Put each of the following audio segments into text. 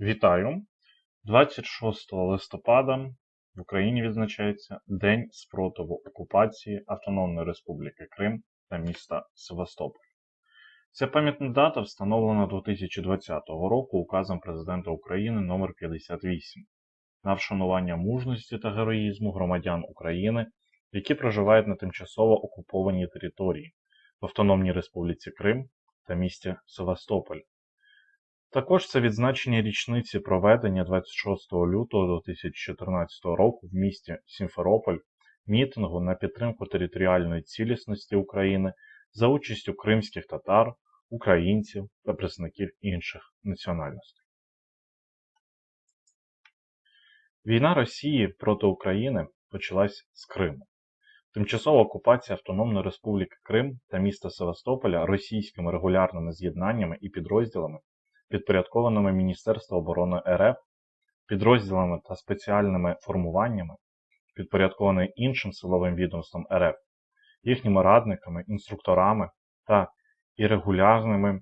Вітаю! 26 листопада в Україні відзначається День спротиву окупації Автономної Республіки Крим та міста Севастополь. Ця пам'ятна дата встановлена 2020 року указом Президента України номер 58 на вшанування мужності та героїзму громадян України, які проживають на тимчасово окупованій території в Автономній Республіці Крим та місті Севастополь. Також це відзначення річниці проведення 26 лютого 2014 року в місті Сімферополь мітингу на підтримку територіальної цілісності України за участю кримських татар, українців та представників інших національностей. Війна Росії проти України почалась з Криму. Тимчасова окупація Автономної Республіки Крим та міста Севастополя російськими регулярними з'єднаннями і підрозділами підпорядкованими Міністерства оборони РФ, підрозділами та спеціальними формуваннями, підпорядкованими іншим силовим відомством РФ, їхніми радниками, інструкторами та ірегулярними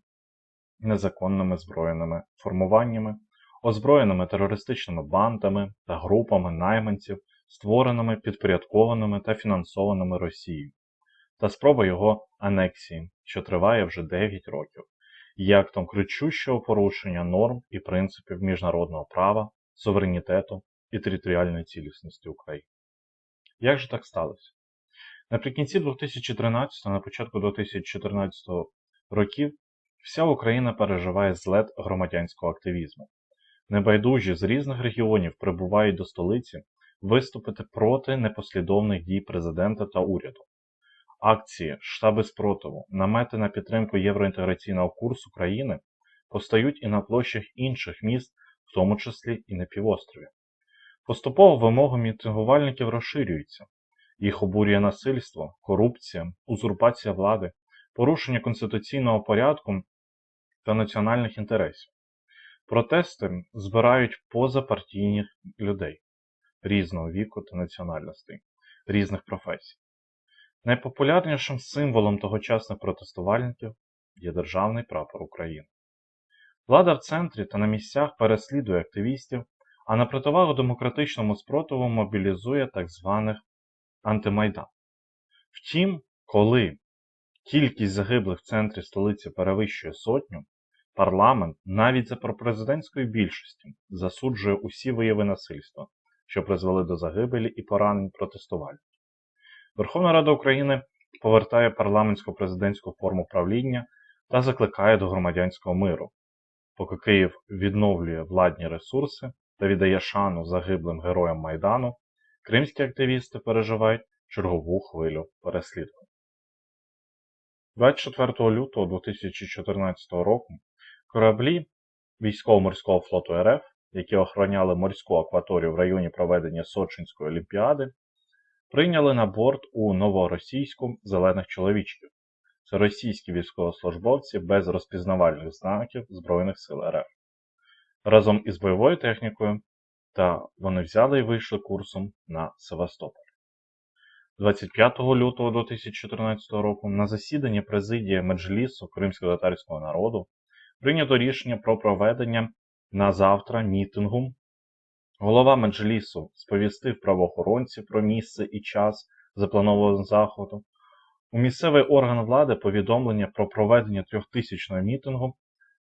незаконними збройними формуваннями, озброєними терористичними бандами та групами найманців, створеними, підпорядкованими та фінансованими Росією, та спроба його анексії, що триває вже 9 років є актом кричущого порушення норм і принципів міжнародного права, суверенітету і територіальної цілісності України. Як же так сталося? Наприкінці 2013 на початку 2014 років вся Україна переживає злет громадянського активізму. Небайдужі з різних регіонів прибувають до столиці виступити проти непослідовних дій президента та уряду акції, штаби спротиву, намети на підтримку євроінтеграційного курсу країни постають і на площах інших міст, в тому числі і на півострові. Поступово вимоги мітингувальників розширюються. Їх обурює насильство, корупція, узурпація влади, порушення конституційного порядку та національних інтересів. Протести збирають позапартійних людей різного віку та національностей, різних професій. Найпопулярнішим символом тогочасних протестувальників є державний прапор України. Влада в центрі та на місцях переслідує активістів, а на противагу демократичному спротиву мобілізує так званих антимайдан. Втім, коли кількість загиблих в центрі столиці перевищує сотню, парламент навіть за пропрезидентською більшістю засуджує усі вияви насильства, що призвели до загибелі і поранень протестувальників. Верховна Рада України повертає парламентсько-президентську форму правління та закликає до громадянського миру, поки Київ відновлює владні ресурси та віддає шану загиблим героям Майдану, кримські активісти переживають чергову хвилю переслідувань. 24 лютого 2014 року кораблі військово-морського флоту РФ, які охороняли морську акваторію в районі проведення Сочинської олімпіади, прийняли на борт у новоросійську зелених чоловічків. Це російські військовослужбовці без розпізнавальних знаків Збройних сил РФ. Разом із бойовою технікою, та вони взяли і вийшли курсом на Севастополь. 25 лютого 2014 року на засіданні президії Меджлісу кримсько-татарського народу прийнято рішення про проведення на завтра мітингу Голова меджлісу сповістив правоохоронців про місце і час запланованого заходу. У місцевий орган влади повідомлення про проведення трьохтисячного мітингу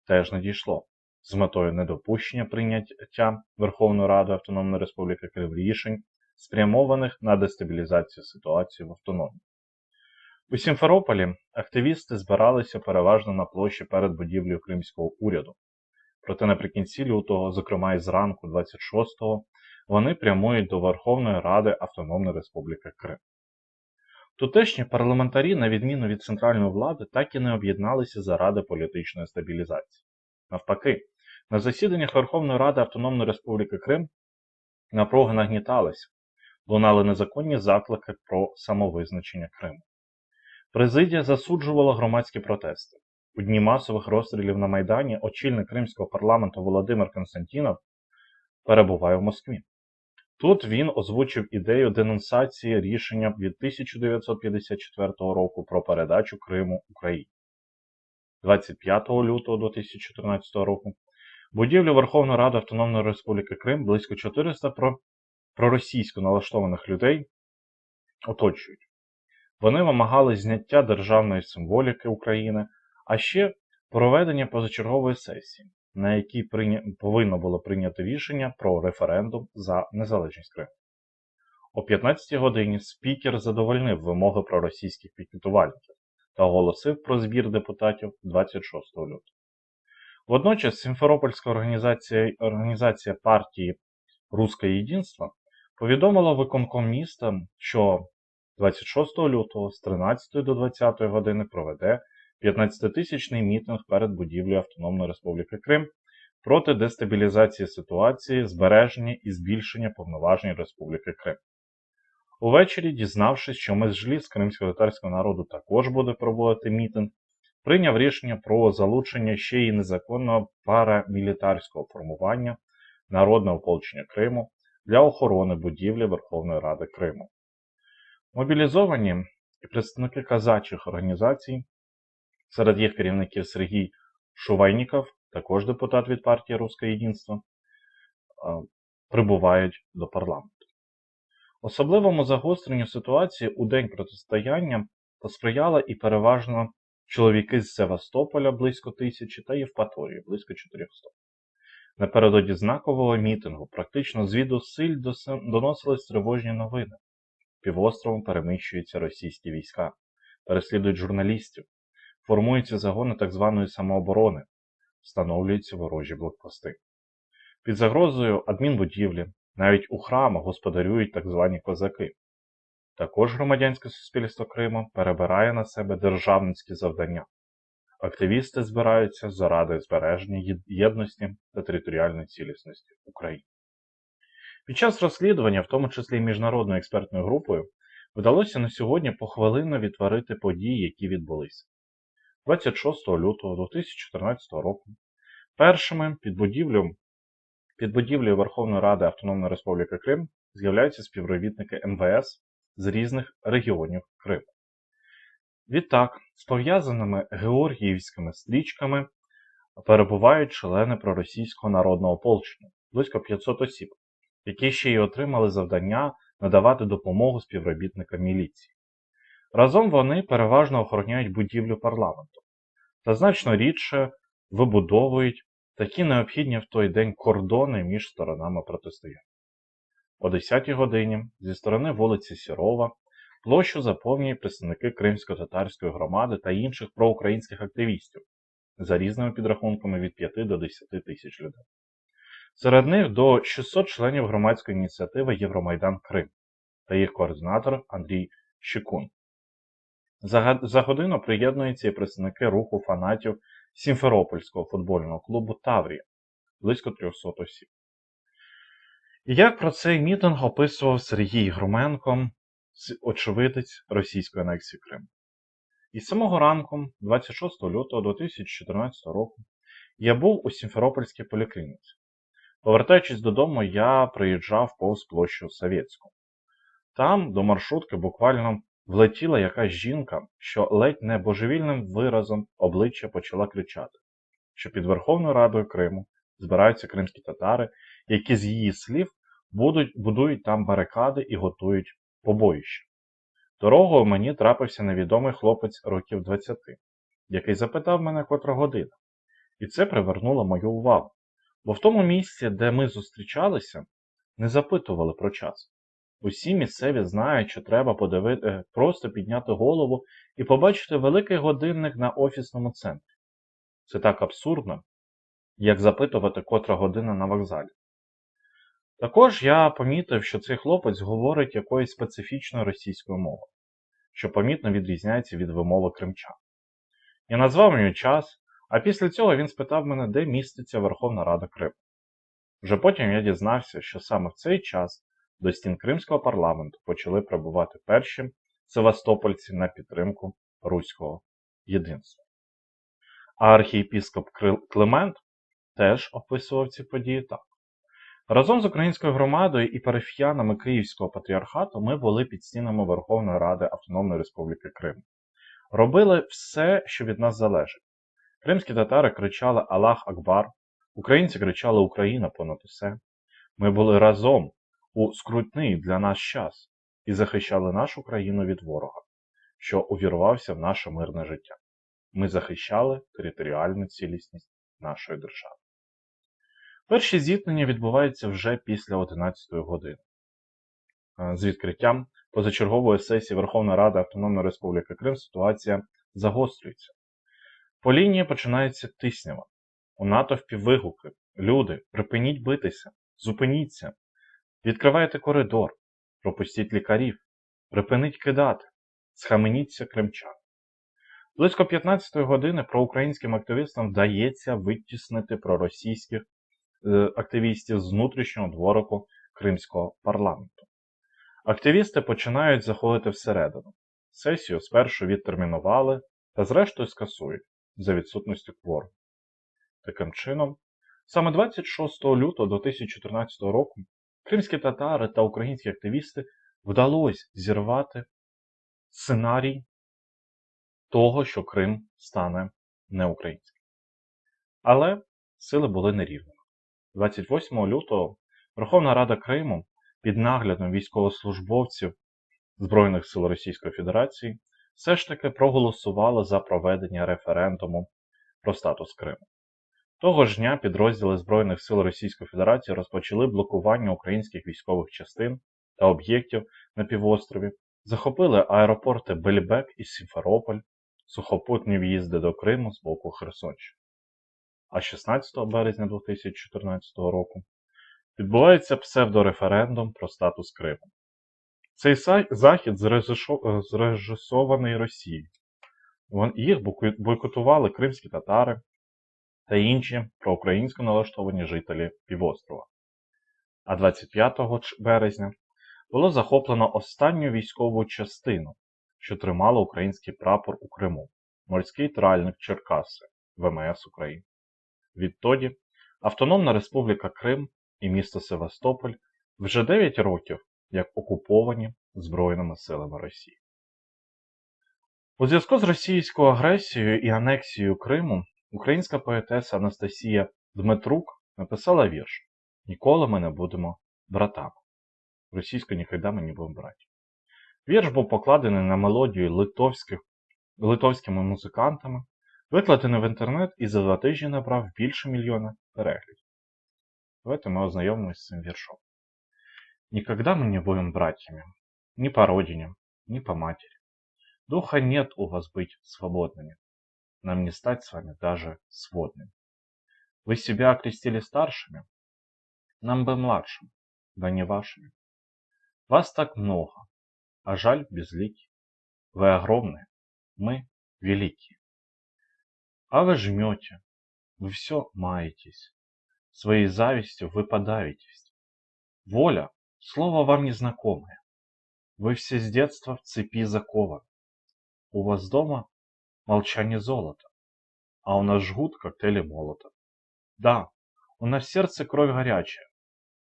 теж надійшло з метою недопущення прийняття Верховної Ради Автономної Республіки Крим рішень, спрямованих на дестабілізацію ситуації в автономії. У Сімферополі активісти збиралися переважно на площі перед будівлею Кримського уряду. Проте наприкінці лютого, зокрема і зранку 26-го, вони прямують до Верховної Ради Автономної Республіки Крим. Тутешні парламентарі, на відміну від центральної влади, так і не об'єдналися заради політичної стабілізації. Навпаки, на засіданнях Верховної Ради Автономної Республіки Крим напруга нагніталася, лунали незаконні заклики про самовизначення Криму. Президія засуджувала громадські протести. У дні масових розстрілів на Майдані очільник Кримського парламенту Володимир Константінов перебуває в Москві. Тут він озвучив ідею денонсації рішення від 1954 року про передачу Криму Україні. 25 лютого 2014 року Будівлю Верховної Ради Автономної Республіки Крим близько 400 проросійсько налаштованих людей оточують. Вони вимагали зняття державної символіки України, а ще проведення позачергової сесії, на якій повинно було прийняти рішення про референдум за незалежність Криму. О 15 годині спікер задовольнив вимоги проросійських пікетувальників та оголосив про збір депутатів 26 лютого. Водночас Сімферопольська організація, організація партії Руське Єдинство повідомила виконком міста, що 26 лютого з 13 до 20 години проведе 15-тисячний мітинг перед будівлею Автономної Республіки Крим проти дестабілізації ситуації, збереження і збільшення повноважень Республіки Крим. Увечері, дізнавшись, що Межліс кримсько-татарського народу також буде проводити мітинг, прийняв рішення про залучення ще й незаконного парамілітарського формування Народного ополчення Криму для охорони будівлі Верховної Ради Криму. Мобілізовані і представники казачих організацій, серед їх керівників Сергій Шувайніков, також депутат від партії Руське Єдинство, прибувають до парламенту. Особливому загостренню ситуації у день протистояння посприяла і переважно чоловіки з Севастополя близько тисячі та Євпаторії близько 400. Напередодні знакового мітингу практично звідусиль доносились тривожні новини. Півостровом переміщуються російські війська, переслідують журналістів, формуються загони так званої самооборони, встановлюються ворожі блокпости. Під загрозою адмінбудівлі навіть у храмах господарюють так звані козаки. Також громадянське суспільство Криму перебирає на себе державницькі завдання. Активісти збираються заради збереження єдності та територіальної цілісності України. Під час розслідування, в тому числі міжнародною експертною групою, вдалося на сьогодні похвилинно відтворити події, які відбулися. 26 лютого 2014 року першими під будівлю під будівлею Верховної Ради Автономної Республіки Крим з'являються співробітники МВС з різних регіонів Криму. Відтак, з пов'язаними георгіївськими стрічками перебувають члени проросійського народного ополчення, близько 500 осіб, які ще й отримали завдання надавати допомогу співробітникам міліції. Разом вони переважно охороняють будівлю парламенту та значно рідше вибудовують такі необхідні в той день кордони між сторонами протистояння. О 10 годині зі сторони вулиці Сірова площу заповнюють представники кримсько-татарської громади та інших проукраїнських активістів за різними підрахунками від 5 до 10 тисяч людей. Серед них до 600 членів громадської ініціативи Євромайдан Крим та їх координатор Андрій Щекун. За, годину приєднуються і представники руху фанатів Сімферопольського футбольного клубу Таврія близько 300 осіб. І як про цей мітинг описував Сергій Груменко, очевидець російської анексії Криму. І з самого ранку, 26 лютого 2014 року, я був у Сімферопольській поліклініці. Повертаючись додому, я приїжджав повз площу Совєтську. Там до маршрутки буквально влетіла якась жінка, що ледь не божевільним виразом обличчя почала кричати, що під Верховною Радою Криму збираються кримські татари, які з її слів будуть, будують там барикади і готують побоїще. Дорогою мені трапився невідомий хлопець років 20, який запитав мене котра година. І це привернуло мою увагу. Бо в тому місці, де ми зустрічалися, не запитували про час. Усі місцеві знають, що треба подивити, просто підняти голову і побачити великий годинник на офісному центрі. Це так абсурдно, як запитувати котра година на вокзалі. Також я помітив, що цей хлопець говорить якоюсь специфічною російською мовою, що помітно відрізняється від вимови кримчан. Я назвав йому час, а після цього він спитав мене, де міститься Верховна Рада Криму. Вже потім я дізнався, що саме в цей час до стін Кримського парламенту почали прибувати перші севастопольці на підтримку руського єдинства. А архієпіскоп Климент теж описував ці події так. Разом з українською громадою і парафіянами Київського патріархату ми були під стінами Верховної Ради Автономної Республіки Крим. Робили все, що від нас залежить. Кримські татари кричали Аллах Акбар, Українці кричали Україна понад усе. Ми були разом у скрутний для нас час і захищали нашу країну від ворога, що увірвався в наше мирне життя. Ми захищали територіальну цілісність нашої держави. Перші зіткнення відбуваються вже після 11 години. Е, З відкриттям позачергової сесії Верховної Ради Автономної Республіки Крим ситуація загострюється. По лінії починається тиснява. У натовпі вигуки. Люди, припиніть битися, зупиніться, відкривайте коридор, пропустіть лікарів, припиніть кидати, схаменіться кримчан. Близько 15-ї години проукраїнським активістам вдається витіснити проросійських е, активістів з внутрішнього дворику Кримського парламенту. Активісти починають заходити всередину. Сесію спершу відтермінували та зрештою скасують за відсутністю кворуму. Таким чином, саме 26 лютого 2014 року кримські татари та українські активісти вдалося зірвати сценарій того, що Крим стане неукраїнським. Але сили були нерівними. 28 лютого Верховна Рада Криму під наглядом військовослужбовців Збройних сил Російської Федерації все ж таки проголосувала за проведення референдуму про статус Криму. Того ж дня підрозділи Збройних сил Російської Федерації розпочали блокування українських військових частин та об'єктів на півострові, захопили аеропорти Бельбек і Сімферополь, сухопутні в'їзди до Криму з боку Херсонщини. А 16 березня 2014 року відбувається псевдореферендум про статус Криму. Цей захід зрежисований Росією. Їх бойкотували кримські татари та інші проукраїнсько налаштовані жителі півострова. А 25 березня було захоплено останню військову частину, що тримала український прапор у Криму морський тральник Черкаси ВМС України. Відтоді Автономна Республіка Крим і місто Севастополь вже 9 років як окуповані Збройними силами Росії. У зв'язку з російською агресією і анексією Криму українська поетеса Анастасія Дмитрук написала вірш Ніколи ми не будемо братами. Російською ніколи ми не будемо браті. Вірш був покладений на мелодію литовських, литовськими музикантами, викладений в інтернет і за два тижні набрав більше мільйона переглядів. Давайте ми ознайомимося з цим віршом. Никогда мы не будем братьями, ни по родине, ни по матери. Духа нет у вас быть свободными. Нам не стать с вами даже сводными. Вы себя окрестили старшими, нам бы младшим, да не вашими. Вас так много, а жаль безликий. Вы огромные, мы великие. А вы жмете, вы все маетесь, своей завистью вы подавитесь. Воля Слово вам незнакомое. Вы все с детства в цепи закованы. У вас дома молчание золота, а у нас жгут коктейли молота. Да, у нас сердце кровь горячая.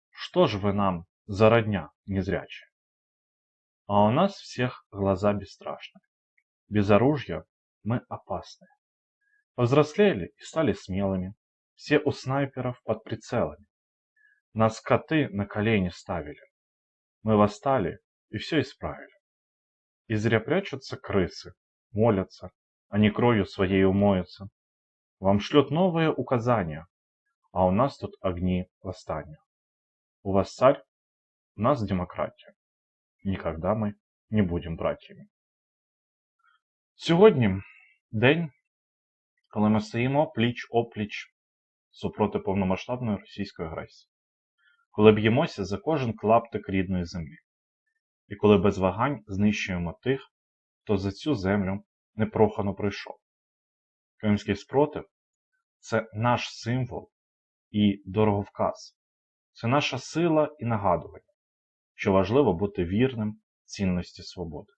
Что ж вы нам за родня незрячая? А у нас всех глаза бесстрашные. Без оружия мы опасны. Повзрослели и стали смелыми. Все у снайперов под прицелами. Нас коты на колени ставили. Мы восстали и все исправили. И зря прячутся крысы, молятся, они кровью своей умоются. Вам шлют новые указания, а у нас тут огни восстания. У вас царь, у нас демократия. Никогда мы не будем братьями. Сьогодні день, коли ми стоїмо пліч-опліч супроти повномасштабної російської агресії коли б'ємося за кожен клаптик рідної землі, і коли без вагань знищуємо тих, хто за цю землю непрохано прийшов. Кримський спротив це наш символ і дороговказ, це наша сила і нагадування, що важливо бути вірним цінності свободи.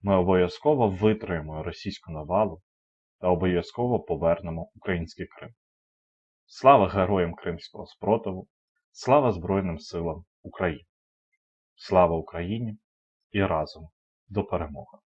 Ми обов'язково витримаємо російську навалу та обов'язково повернемо український Крим. Слава героям Кримського спротиву! Слава Збройним силам України! Слава Україні і разом до перемоги!